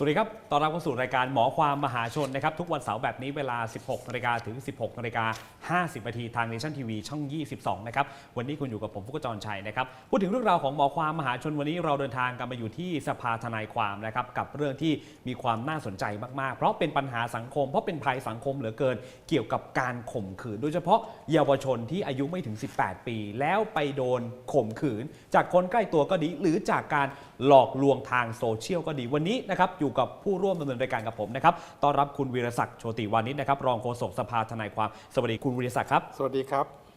สวัสดีครับ ตอนรับเข้าสู่รายการหมอความมหาชนนะครับ ทุกวันเสาร์แบบนี้เวลา 16นาฬิกาถึง 16นาฬิกา50นาทีทางเนชั่นทีวีช่อง 22 นะครับ วันนี้คุณอยู่กับผมฟุกจรชัยนะครับ พูดถึงเรื่องราวของหมอความมหาชนวันนี้เราเดินทางกันมาอยู่ที่สภาทนายความนะครับ กับเรื่องที่มีความน่าสนใจมาก ๆ เพราะเป็นปัญหาสังคม เพราะเป็นภัยสังคมเหลือเกิน เกี่ยวกับการข่มขืน โดยเฉพาะเยาวชนที่อายุไม่ถึง 18 ปี แล้วไปโดนข่มขืน จากคนใกล้ตัวก็ดี หรือจากการ หลอกลวงทางโซเชียลก็ดีวันนี้นะครับอยู่กับผู้ร่วมดำเนินรายการกับผมนะครับต้อนรับคุณวีรศักดิ์โชติวานิชนะครับรองโฆษกสภาทนายความสวัสดีคุณวีรศักดิ์ครับ สวัสดีครับ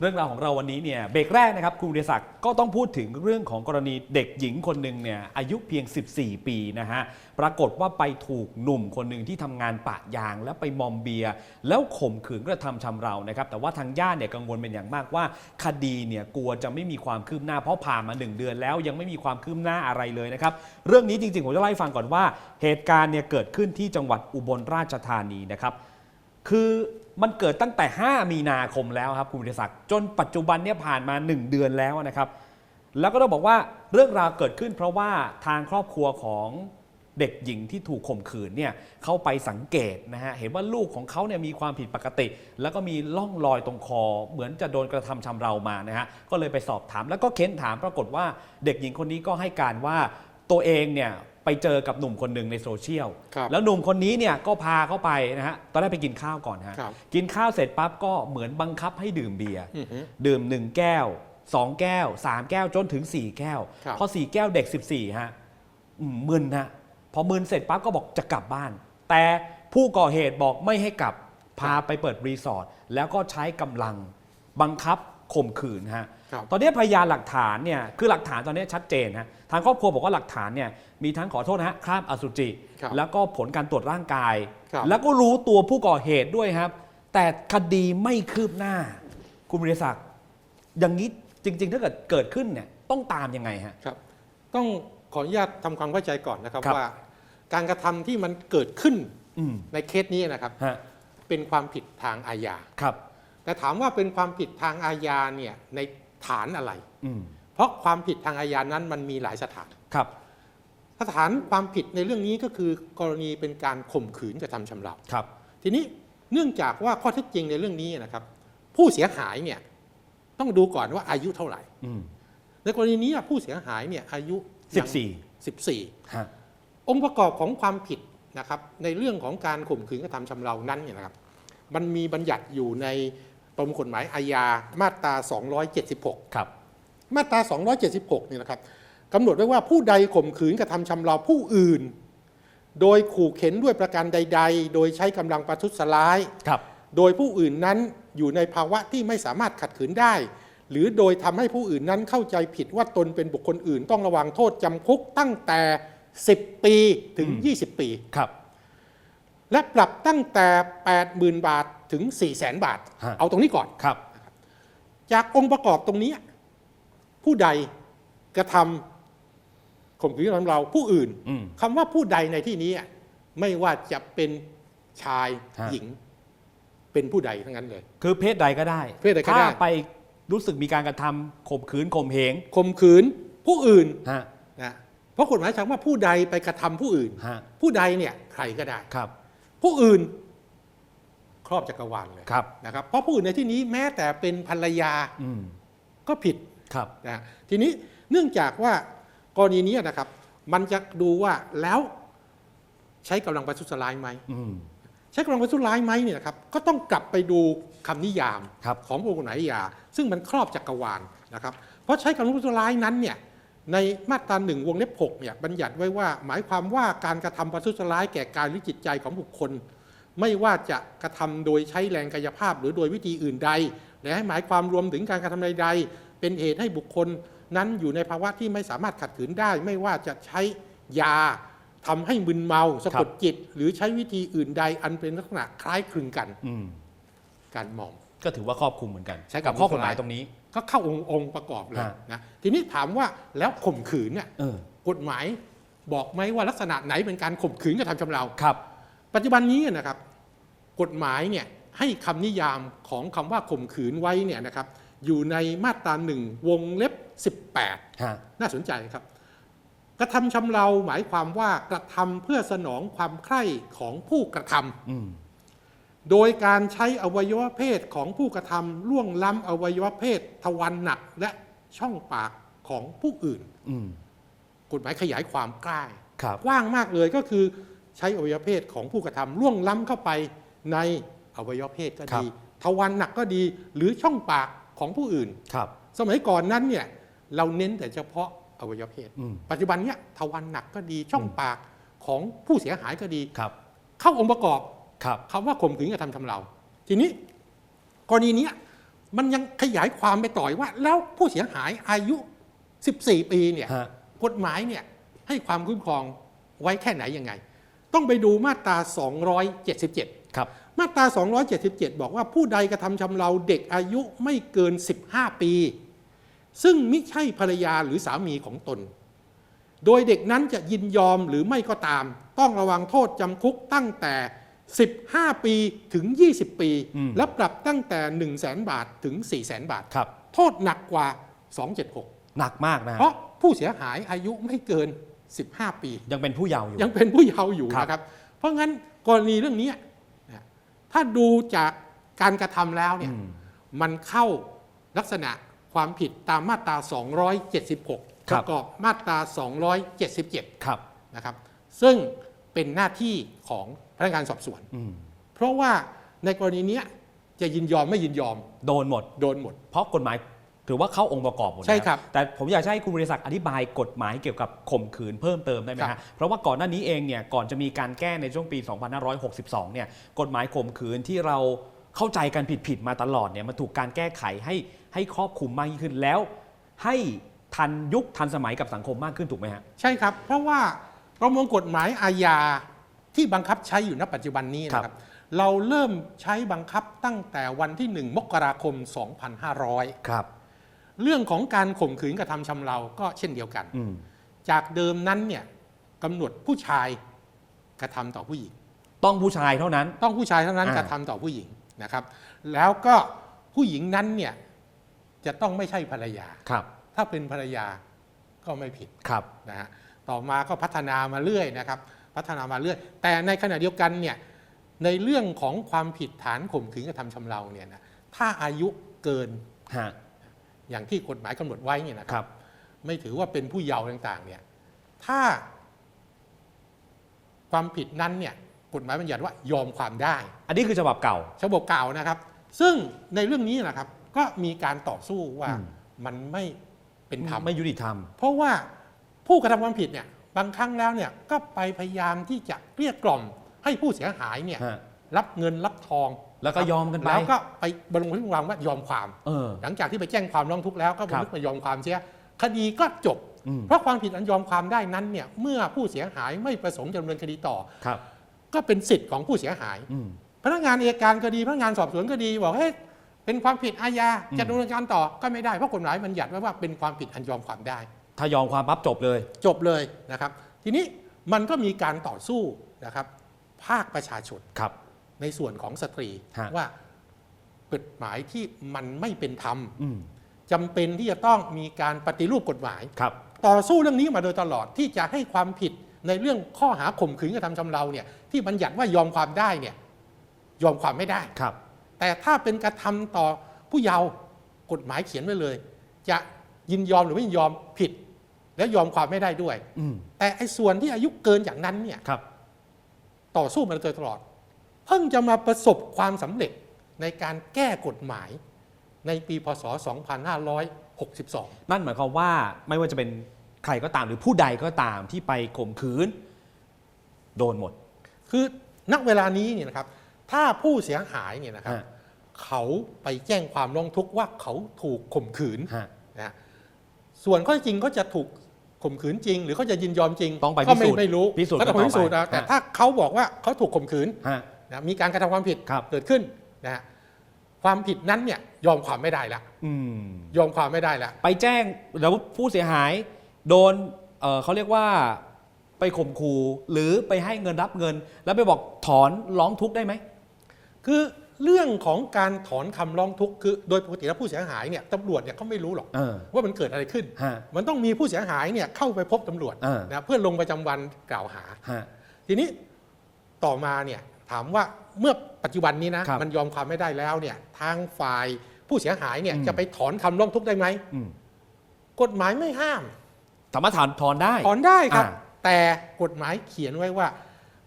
เรื่องราวของเราวันนี้เนี่ยเบรกแรกนะครับคุณวิทยาศักดิ์ก็ต้องพูดถึงเรื่องของกรณีเด็กหญิงคนหนึ่งเนี่ยอายุเพียง 14 ปีนะฮะปรากฏว่าไปถูกหนุ่มคนหนึ่งที่ทำงานปะยาง แล้วไปมอมเบียร์แล้วข่มขืนกระทำชำเรานะครับแต่ว่าทางญาติเนี่ยกังวลเป็นอย่างมากว่า คดีเนี่ยกลัวจะไม่มีความคืบหน้าเพราะผ่านมา 1 เดือนแล้วยังไม่มีความคืบหน้าอะไรเลยนะครับเรื่องนี้จริงๆผมจะเล่าให้ฟังก่อนว่า เหตุการณ์เนี่ยเกิดขึ้นที่จังหวัดอุบลราชธานีนะครับ คือมันเกิดตั้งแต่ 5 มีนาคมแล้วครับคุณวิทยศักดิ์จนปัจจุบันเนี่ยผ่านมา 1 เดือนแล้วนะครับ แล้วก็ต้องบอกว่าเรื่องราวเกิดขึ้น เพราะว่าทางครอบครัวของเด็กหญิงที่ถูกข่มขืนเนี่ยเขาไปสังเกตนะฮะเห็นว่าลูกของเขาเนี่ยมีความผิดปกติ แล้วก็มีร่องรอยตรงคอ เหมือนจะโดนกระทำชำเรามานะฮะก็เลยไปสอบถามแล้วก็เค้นถามปรากฏว่าเด็กหญิงคนนี้ก็ให้การว่าตัวเองเนี่ย ไปเจอกับหนุ่มคนหนึ่งในโซเชียล ครับแล้วหนุ่มคนนี้เนี่ยก็พาเข้าไปนะฮะ ตอนแรกไปกินข้าวก่อนฮะ ครับ กินข้าวเสร็จปั๊บก็เหมือนบังคับให้ดื่มเบียร์ อือฮึดื่ม 1 แก้ว 2 แก้ว 3 แก้วจนถึง 4 แก้ว ครับพอ 4 แก้วเด็ก 14 ฮะอืมมึนฮะ พอมึนเสร็จปั๊บก็บอกจะกลับบ้าน แต่ผู้ก่อเหตุบอกไม่ให้กลับ พาไปเปิดรีสอร์ทแล้วก็ใช้กำลังบังคับข่มขืนฮะครับ ตอนนี้พยานหลักฐานเนี่ยคือหลักฐานตอนนี้ชัดเจนฮะทางครอบครัวบอกว่าหลักฐานเนี่ยมีทั้งขอโทษนะฮะคราบอสุจิครับแล้วก็ผลการตรวจร่างกายครับแล้วก็รู้ตัวผู้ก่อเหตุด้วยครับ แต่คดีไม่คืบหน้า คุณบริศักดิ์อย่างนี้จริง ๆ ถ้าเกิดเกิดขึ้นเนี่ยต้องตามยังไงฮะครับ ต้องขออนุญาตทำความเข้าใจก่อนนะครับครับว่า การกระทำที่มันเกิดขึ้นอืมในเคสนี้นะครับฮะเป็นความผิดทางอาญาครับ แต่ถามว่าเป็นความผิดทางอาญาเนี่ยใน ฐานอะไรอืมเพราะความผิดทางอาญานั้นมันมีหลายสถานครับสถานความผิดในเรื่องนี้ก็คือกรณีเป็นการข่มขืนกระทำชำเราครับ ทีนี้เนื่องจากว่าข้อเท็จจริงในเรื่องนี้นะครับ ผู้เสียหายเนี่ยต้องดูก่อนว่าอายุเท่าไหร่อืมในกรณีนี้ผู้เสียหายเนี่ยอายุสิบสี่14ฮะองค์ประกอบของความผิดนะครับ ในเรื่องของการข่มขืนกระทำชำเรานั้นเนี่ยนะครับ มันมีบัญญัติอยู่ใน ประมวลกฎหมายอาญามาตรา 276 ครับ มาตรา 276เนี่ยนะครับกำหนดไว้ว่าผู้ใดข่มขืนกระทำชำเราผู้อื่น โดยขู่เข็นด้วยประการใด ๆ โดยใช้กำลังประทุษร้ายครับ โดยผู้อื่นนั้นอยู่ในภาวะที่ไม่สามารถขัดขืนได้ หรือโดยทำให้ผู้อื่นนั้นเข้าใจผิดว่าตนเป็นบุคคลอื่น ต้องระวังโทษจำคุกตั้งแต่ 10 ปีถึงอืม20 ปีครับ และปรับตั้งแต่ 80,000 บาทถึง 400,000บาท ฮะ เอาตรงนี้ก่อน ครับ จากองค์ประกอบตรงนี้ ผู้ใดกระทำข่มขืนกระทำเราผู้อื่นอืมคำว่าผู้ใดในที่นี้ไม่ว่าจะเป็นชายฮะ หญิง เป็นผู้ใดทั้งนั้นเลย คือเพศใดก็ได้เพศใดก็ได้ ถ้าไปรู้สึกมีการกระทำข่มขืนข่มเหงข่มขืนผู้อื่นฮะนะเพราะกฎหมายใช้ว่าผู้ใดไปกระทำผู้อื่น ฮะผู้ใดเนี่ยใครก็ได้ ครับ ผู้อื่นครอบจักรวาลเลยครับนะครับ เพราะผู้อื่นในที่นี้แม้แต่เป็นภรรยาอืมก็ผิดครับนะทีนี้เนื่องจากว่ากรณีนี้นะครับ มันจะดูว่าแล้วใช้กำลังประทุษร้ายไหมอืมใช้กำลังประทุษร้ายไหมเนี่ยนะครับก็ต้องกลับไปดูคำนิยามครับของประมวลกฎหมายอาญาซึ่งมันครอบจักรวาลนะครับ เพราะใช้กำลังประทุษร้ายนั้นเนี่ย ในมาตราหนึ่งวงเล็บ6เนี่ยบัญญัติไว้ว่าหมายความว่าการกระทำประทุษร้ายแก่กายหรือจิตใจของบุคคล ไม่ว่าจะกระทำโดยใช้แรงกายภาพหรือโดยวิธีอื่นใด และให้หมายความรวมถึงการกระทำใดๆ เป็นเหตุให้บุคคลนั้นอยู่ในภาวะที่ไม่สามารถขัดขืนได้ ไม่ว่าจะใช้ยาทำให้มึนเมาสะกดจิต หรือใช้วิธีอื่นใด อันเป็นลักษณะคล้ายคลึงกันอืมการมอมก็ถือว่าครอบคลุมเหมือนกัน ใช้กักับบข้อกฎหมายตรงนี้ ก็เข้าองค์องค์ประกอบเลยฮะ นะทีนี้ถามว่าแล้วข่มขืนเนี่ยเออกฎหมายบอกไหมว่าลักษณะไหนเป็นการข่มขืนกระทำชำเรา ครับ ปัจจุบันนี้นะครับ กฎหมายเนี่ยให้คำนิยามของคำว่าข่มขืนไว้เนี่ยนะครับอยู่ในมาตราหนึ่งวงเล็บ 18 ฮะ น่าสนใจครับ กระทำชำเราหมายความว่ากระทำเพื่อสนองความใคร่ของผู้กระทำอืม โดยการใช้อวัยวะเพศของผู้กระทำล่วงล้ำอวัยวะเพศทวารหนักและช่องปากของผู้อื่นอืมกฎหมายขยายความกล้าครับกว้างมากเลยก็คือใช้อวัยวะเพศของผู้กระทำล่วงล้ำเข้าไปในอวัยวะเพศก็ดีทวารหนักก็ดีหรือช่องปากของผู้อื่นครับ สมัยก่อนนั้นเนี่ยเราเน้นแต่เฉพาะอวัยวะเพศอืมปัจจุบันเนี้ยทวารหนักก็ดีช่องปากของผู้เสียหายก็ดีครับเข้าองค์ประกอบ ครับคำว่าข่มขืนกระทำชำเราทีนี้กรณีเนี้ยมันยังขยายความไปต่อยว่า แล้วผู้เสียหายอายุ 14 ปีเนี่ยฮะกฎหมายเนี่ยให้ความคุ้มครองไว้แค่ไหนยังไง ต้องไปดูมาตรา 277 ครับ มาตรา 277 บอกว่าผู้ใดกระทำชำเราเด็กอายุไม่เกิน 15 ปี ซึ่งมิใช่ภรรยาหรือสามีของตน โดยเด็กนั้นจะยินยอมหรือไม่ก็ตาม ต้องระวังโทษจำคุกตั้งแต่ 15 ปีถึง 20 ปีอืมและปรับตั้งแต่ 1 0 0 0 0แบาทถึง4 0 0 0 0 0 บาท ครับ โทษหนักกว่า 276 หนักมากนะฮะเพราะผู้เสียหายอายุไม่เกิน 15 ปี ยังเป็นผู้เยาว์อยู่ ยังเป็นผู้เยาว์อยู่ครับ นะครับ เพราะงั้นกรณีเรื่องนี้นะถ้าดูจากการกระทำแล้วเนี่ยอืมมันเข้าลักษณะความผิดตามมาตรา 276ครัปบระกอบมาตรา 277 ครับ นะครับซึ่ง เป็นหน้าที่ของพนักงานสอบสวนอืมเพราะว่าในกรณีเนี้ยจะยินยอมไม่ยินยอมโดนหมด โดนหมด เพราะกฎหมายถือว่าเข้าองค์ประกอบหมดนะใช่ครับแต่ผมอยากจะให้คุณบริษัทอธิบายกฎหมายเกี่ยวกับข่มขืนเพิ่มเติมได้ไหมครัฮะบ เพราะว่าก่อนหน้านี้เองเนี่ยก่อนจะมีการแก้ในช่วงปี 2562 เนี่ยกฎหมายข่มขืนที่เราเข้าใจกันผิดๆมาตลอดเนี่ยมันถูกการแก้ไขให้ให้ครอบคลุมมากยิ่งขึ้นแล้ว ให้ทันยุคทันสมัยกับสังคมมากขึ้นถูกไหมฮะ ใช่ครับ เพราะว่า ประมวลกฎหมายอาญาที่บังคับใช้อยู่ณปัจจุบันนี้นะคครัรับบเราเริ่มใช้บังคับตั้งแต่วันที่ 1 มกราคม 2500 ครับ เรื่องของการข่มขืนกระทำชำเราก็เช่นเดียวกันอืมจากเดิมนั้นเนี่ยกำหนดผู้ชายกระทำต่อผู้หญิง ต้องผู้ชายเท่านั้น ต้องผู้ชายเท่านั้นอ่ากระทำต่อผู้หญิงนะครับ แล้วก็ผู้หญิงนั้นเนี่ยจะต้องไม่ใช่ภรรยาครับ ถ้าเป็นภรรยาก็ไม่ผิดครับนะฮะ ต่อมาก็พัฒนามาเรื่อยนะครับ พัฒนามาเรื่อย แต่ในขณะเดียวกันเนี่ยในเรื่องของความผิดฐานข่มขืนกระทำชำเราเนี่ยนะถ้าอายุเกินฮะอย่างที่กฎหมายกำหนดไว้เนี่ยนะคครับรับไม่ถือว่าเป็นผู้เยาว์ต่างๆเนี่ยถ้า ความผิดนั้นเนี่ยกฎหมายบัญญัติว่ายอมความได้ อันนี้คือฉบับเก่า ฉบับเก่านะครับ ซึ่งในเรื่องนี้นะครับ ก็มีการต่อสู้ว่าอืม มันไม่เป็นธรรมไม่ยุติธรรม เพราะว่า ผู้กระทำความผิดเนี่ยบางครั้งแล้วเนี่ยก็ไปพยายามที่จะเกลี้ยกล่อมให้ผู้เสียหายเนี่ยฮะ รับเงินรับทองแล้วก็ยอมกันไป แล้วก็ไปบรรลุที่วางว่ายอมความ เออ หลังจากที่ไปแจ้งความร้องทุกข์แล้วก็บรรลุครับมายอมความเสียคดีก็จบ อืม เพราะความผิดอันยอมความได้นั้นเนี่ยเมื่อผู้เสียหายไม่ประสงค์จะดำเนินคดีต่อ ครับก็เป็นสิทธิ์ของผู้เสียหาย อืม พนักงานอัยการคดีพนักงานสอบสวนคดี บอกเฮ้ยเป็นความผิดอาญาอืม จะดำเนินการต่อก็ไม่ได้เพราะกฎหมายบัญญัติไว้ว่าเป็นความผิดอันยอมความได้ ถ้ายอมความปั๊บจบเลย จบเลยนะครับ ทีนี้มันก็มีการต่อสู้นะครับภาคประชาชนครับ ในส่วนของสตรีฮะว่ากฎหมายที่มันไม่เป็นธรรมอืมจำเป็นที่จะต้องมีการปฏิรูปกฎหมายครับ ต่อสู้เรื่องนี้มาโดยตลอดที่จะให้ความผิดในเรื่องข้อหาข่มขืนกระทำชำเราเนี่ย ที่บัญญัติว่ายอมความได้เนี่ย ยอมความไม่ได้ครับ แต่ถ้าเป็นกระทำต่อผู้เยาว์กฎหมายเขียนไว้เลย จะยินยอมหรือไม่ยินยอมผิด แล้วยอมความไม่ได้ด้วย อืมแต่ไอ้ส่วนที่อายุเกินอย่างนั้นเนี่ยครับ ต่อสู้มาโดยตลอด เพิ่งจะมาประสบความสำเร็จในการแก้กฎหมายในปีพศ 2562 นั่นหมายความว่าไม่ว่าจะเป็นใครก็ตามหรือผู้ใดก็ตามที่ไปข่มขืน โดนหมด คือนักเวลานี้เนี่ยนะครับ ถ้าผู้เสียหายเนี่ยนะครับ ฮะ เขาไปแจ้งความร้องทุกข์ว่าเขาถูกข่มขืน ฮะ นะส่วนข้อเท็จจริงเขาจะถูก ข่มขืนจริง หรือเขาจะยินยอมจริงต้องไปก็พิไม่สูจน์ไม่รู้พิสูจน์ก็ต้องกันต่อพิสูจน์ไปเอาแต่ฮะ ถ้าเขาบอกว่าเขาถูกข่มขืนฮะ นะมีการกระทำความผิดครับ เกิดขึ้นนะฮะความผิดนั้นเนี่ยยอมความไม่ได้ละอืมยอมความไม่ได้ละ ไปแจ้งแล้วผู้เสียหาย โดนเอ่อเขาเรียกว่าไปข่มขู่หรือไปให้เงินรับเงิน แล้วไปบอกถอนร้องทุกข์ได้ไหม คือ เรื่องของการถอนคำร้องทุกข์คือโดยปกติแล้วผู้เสียหายเนี่ยตำรวจเนี่ยเขาไม่รู้หรอกเออว่ามันเกิดอะไรขึ้นฮะมันต้องมีผู้เสียหายเนี่ยเข้าไปพบตำรวจเออนะเพื่อลงประจำวันกล่าวหาฮะทีนี้ต่อมาเนี่ยถามว่าเมื่อปัจจุบันนี้นะครับมันยอมความไม่ได้แล้วเนี่ยทางฝ่ายผู้เสียหายเนี่ยอืมจะไปถอนคำร้องทุกข์ได้ไหมอืมกฎหมายไม่ห้ามสามารถถอนถอนได้ถอนได้ครับอ่าแต่กฎหมายเขียนไว้ว่า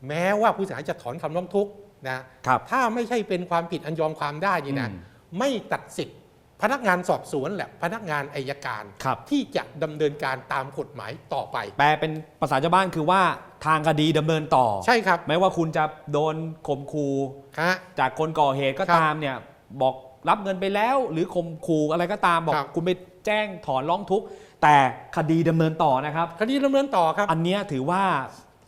แม้ว่าผู้เสียหายจะถอนคำร้องทุกข์ นะครับถ้าไม่ใช่เป็นความผิดอันยอมความได้นี่นะอืมไม่ตัดสิทธิ์พนักงานสอบสวนแหละพนักงานอายการครับที่จะดำเนินการตามกฎหมายต่อไป แปลเป็นภาษาชาวบ้านคือว่าทางคดีดำเนินต่อ ใช่ครับ ไม่ว่าคุณจะโดนข่มขู่ฮะจากคนก่อเหตุก็ครับตามเนี่ยบอกรับเงินไปแล้ว หรือข่มขู่อะไรก็ตามบอกครับคุณไปแจ้งถอนร้องทุกข์แต่คดีดำเนินต่อนะครับ คดีดำเนินต่อครับ อันเนี้ยถือว่า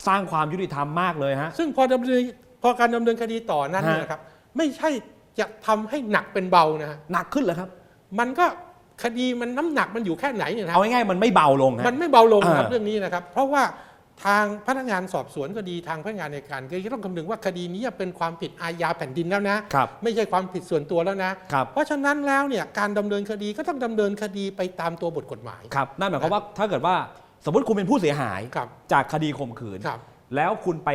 สร้างความยุติธรรมมากเลยฮะซึ่งพอดำเนิน พอการดำเนินคดีต่อนั้นฮะเนี่ยนะครับ ไม่ใช่จะทำให้หนักเป็นเบานะฮะหนักขึ้นเหรอครับ มันก็คดีมันน้ำหนักมันอยู่แค่ไหนเนี่ยนะคเอารับง่ายๆมันไม่เบาลงฮะ มันไม่เบาลงครับอ่า เรื่องนี้นะครับ เพราะว่าทางพนักงานสอบสวนก็ดีทางพนักงานในการก็ต้องคำนึงว่าคดีนี้เป็นความผิดอาญาแผ่นดินแล้วนะ ครับไม่ใช่ความผิดส่วนตัวแล้วนะ ครับเพราะฉะนั้นแล้วเนี่ยการดำเนินคดีก็ต้องดำเนินคดีไปตามตัวบทกฎหมาย ครับนั่นหมายความว่าถ้าเกิดว่าสมมติคุณเป็นผู้เสียหาย ครับจากคดีข่มขืน ครับ แล้วคุณไป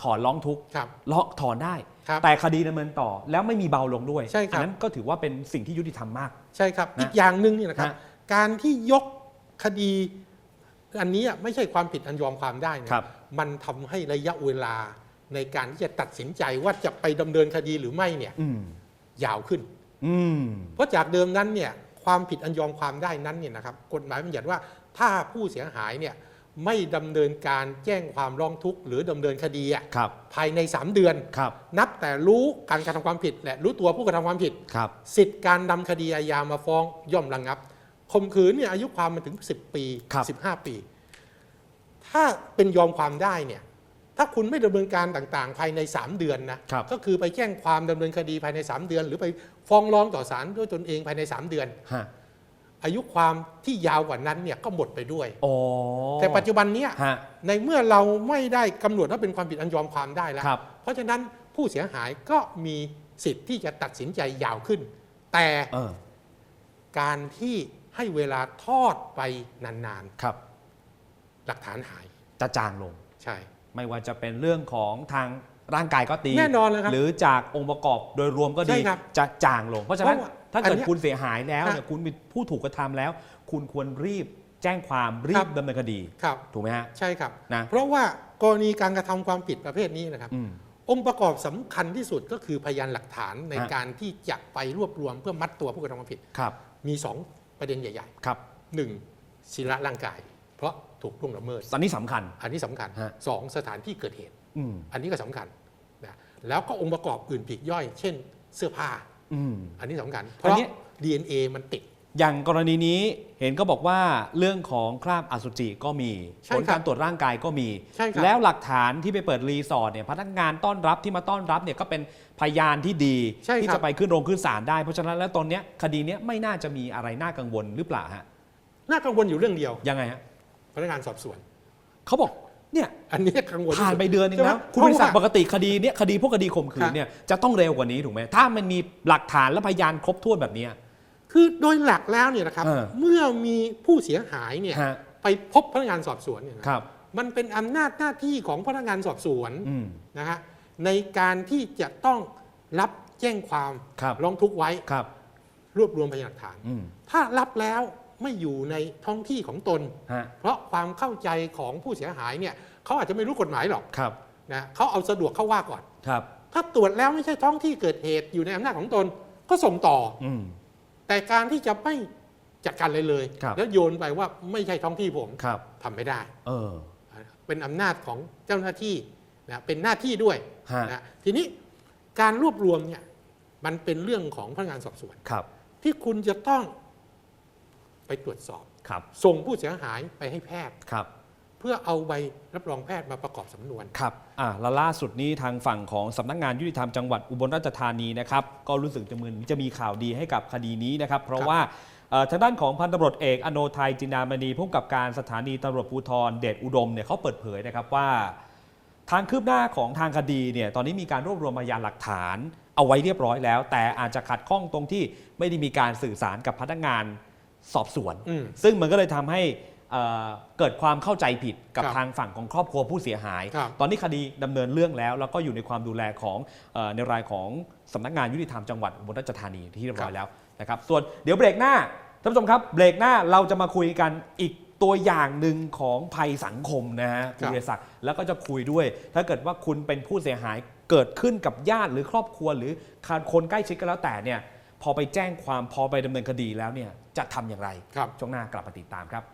ขอร้องทุกข์ครับร้องถอนได้ ครับแต่คดีดำเนินต่อแล้วไม่มีเบาลงด้วยใช่ครับ อันั้นก็ถือว่าเป็นสิ่งที่ยุติธรรมมาก ใช่ครับ นะอีกอย่างหนึ่งเนี่ยนะครับ ฮะการที่ยกคดีอันนี้ไม่ใช่ความผิดอันยอมความได้นะครับ มันทำให้ระยะเวลาในการที่จะตัดสินใจว่าจะไปดำเนินคดีหรือไม่เนี่ยอืมยาวขึ้น อืม เพราะจากเดิมนั้นเนี่ยความผิดอันยอมความได้นั้นเนี่ยนะครับกฎหมายบัญญัติว่าถ้าผู้เสียหายเนี่ย ไม่ดำเนินการแจ้งความร้องทุกข์หรือดำเนินคดีอะครับ ภายใน 3 เดือน ครับ นับแต่รู้การกระทำความผิด และรู้ตัวผู้กระทำความผิด ครับ สิทธิ์การนำคดีอาญามาฟ้องย่อมระงับข่มขืนเนี่ยอายุความมันถึง 10 ปี ครับ 15 ปี ถ้าเป็นยอมความได้เนี่ย ถ้าคุณไม่ดำเนินการต่างๆ ภายใน 3 เดือนนะครับ ก็คือไปแจ้งความดำเนินคดีภายใน 3 เดือน หรือไปฟ้องร้องต่อศาลด้วยตนเองภายใน 3 เดือน ฮะ อายุความที่ยาวกว่านั้นเนี่ยก็หมดไปด้วย อ๋อแต่ปัจจุบันเนี้ยฮะ ในเมื่อเราไม่ได้กำหนดว่าเป็นความผิดอันยอมความได้แล้ว ครับ เพราะฉะนั้นผู้เสียหายก็มีสิทธิ์ที่จะตัดสินใจยาวขึ้น แต่เออการที่ให้เวลาทอดไปนานครับ ๆ หลักฐานหายจะจางลง ใช่ ไม่ว่าจะเป็นเรื่องของทางร่างกายก็ตีแน่นอนเลยครับหรือจากองค์ประกอบโดยรวมก็ดี ใช่ครับจะจางลง เพราะฉะนั้นเพราะว่า ถ้าเกิดอันเนี้ยคุณเสียหายแล้วเนี่ยฮะคุณเป็นผู้ถูกกระทำแล้ว คุณควรรีบแจ้งความรีครับบดำเนินคดีครับถูกไหมฮะใช่ครับนะเพราะว่ากรณีการกระทำความผิดประเภทนี้นะครับอืมองค์ประกอบสำคัญที่สุดก็คือพยานหลักฐานในฮะการที่จะไปรวบรวมเพื่อมัดตัวผู้กระทำความผิดครับ มี 2 ประเด็นใหญ่ครับๆหนึ่งศิละร่างกาย เพราะถูกล่วงละเมิดอันนี้สำคัญ อันนี้สำคัญฮะสองสถานที่เกิดเหตุอืมอันนี้ก็สำคัญนะแล้วก็องค์ประกอบอื่นปลีกย่อย เช่น เสื้อผ้า อืม อันนี้สำคัญเพอันราะเนี้ย DNA มันติด อย่างกรณีนี้เห็นก็บอกว่าเรื่องของคราบอสุจิก็มี ใช่ผครับลการตรวจร่างกายก็มี ใช่ครับ แล้วหลักฐานที่ไปเปิดรีสอร์ทเนี่ยพนักงานต้อนรับที่มาต้อนรับเนี่ยก็เป็นพยานที่ดี ใช่ครับ ที่จะไปขึ้นโรงขึ้นศาลได้ เพราะฉะนั้นแล้วตอนเนี้ยคดีเนี้ยไม่น่าจะมีอะไรน่ากังวลหรือเปล่าฮะน่ากังวลอยู่เรื่องเดียว ยังไงฮะพนักงานสอบสวน เขาบอก เนี่ยอันนี้กังวลที่ผ่านสุดไปเดือนหนึงใช่ไหมแล้วคุณบริษัทเพปราะว่ากติคดีเนี้ยคดีพวกคดีข่มขืนเนี่ยจะต้องเร็วกว่านี้ถูกไหมถ้ามันมีหลักฐานและพยานครบถ้วนแบบเนี้ยคือโดยหลักแล้วเนี่ยนะครับเออเมื่อมีผู้เสียหายเนี่ยฮะไปพบพนักงานสอบสวนเนี่ยนะครับ มันเป็นอำนาจหน้าที่ของพนักงานสอบสวนอืมนะฮะในการที่จะต้องรับแจ้งความครับร้องทุกข์ไว้ครับรวบรวมพยานหลักฐานอืมถ้ารับแล้ว ไม่อยู่ในท้องที่ของตน ฮะเพราะความเข้าใจของผู้เสียหายเนี่ยเขาอาจจะไม่รู้กฎหมายหรอกครับนะเขาเอาสะดวกเข้าว่าก่อน ครับ ถ้าตรวจแล้วไม่ใช่ท้องที่เกิดเหตุอยู่ในอำนาจของตนก็ส่งต่อ อืม แต่การที่จะไม่จัดการเลยเลย ครับ แล้วโยนไปว่าไม่ใช่ท้องที่ผมครับ ทำไม่ได้ เออ เป็นอำนาจของเจ้าหน้าที่นะเป็นหน้าที่ด้วยฮะ นะทีนี้การรวบรวมเนี่ยมันเป็นเรื่องของพนักงานสอบสวน ครับ ที่คุณจะต้อง ไปตรวจสอบ ครับ ส่งผู้เสียหายไปให้แพทย์ ครับ เพื่อเอาใบรับรองแพทย์มาประกอบสำนวน ครับ อ่าแล้วล่าสุดนี้ทางฝั่งของสำนักงานยุติธรรมจังหวัดอุบลราชธานีนะครับ ก็รู้สึกจะมือจะมีข่าวดีให้กับคดีนี้นะครับ เพราะครับว่าเอ่อทางด้านของพันตำรวจเอกอโนไทยจินดามณีผู้กำกับการสถานีตำรวจภูธรเดชอุดมเนี่ยเขาเปิดเผยนะครับว่า ทางคืบหน้าของทางคดีเนี่ยตอนนี้มีการรวบรวมพยานหลักฐานเอาไว้เรียบร้อยแล้ว แต่อาจจะขัดข้องตรงที่ไม่ได้มีการสื่อสารกับพนักงาน สอบสวน อืมซึ่งมันก็เลยทำให้เอ่อเกิดความเข้าใจผิดกับครับทางฝั่งของครอบครัวผู้เสียหาย ครับตอนนี้คดีดำเนินเรื่องแล้ว แล้วก็อยู่ในความดูแลของเออในรายของสำนักงานยุติธรรมจังหวัดอุบลราชธานีที่เรียบร้อยแล้วนะครับส่วนเดี๋ยวเบรกหน้าท่านผู้ชมครับเบรกหน้าเราจะมาคุยกันอีกตัวอย่างหนึ่งของภัยสังคมนะฮะคุณครับเรียศักดิ์แล้วก็จะคุยด้วย ถ้าเกิดว่าคุณเป็นผู้เสียหายเกิดขึ้นกับญาติหรือครอบครัว หรือคนใกล้ชิดก็แล้วแต่เนี่ย พอไปแจ้งความพอไปดำเนินคดีแล้วเนี่ยจะทำอย่างไรครับ ช่วงหน้ากลับมาติดตามครับ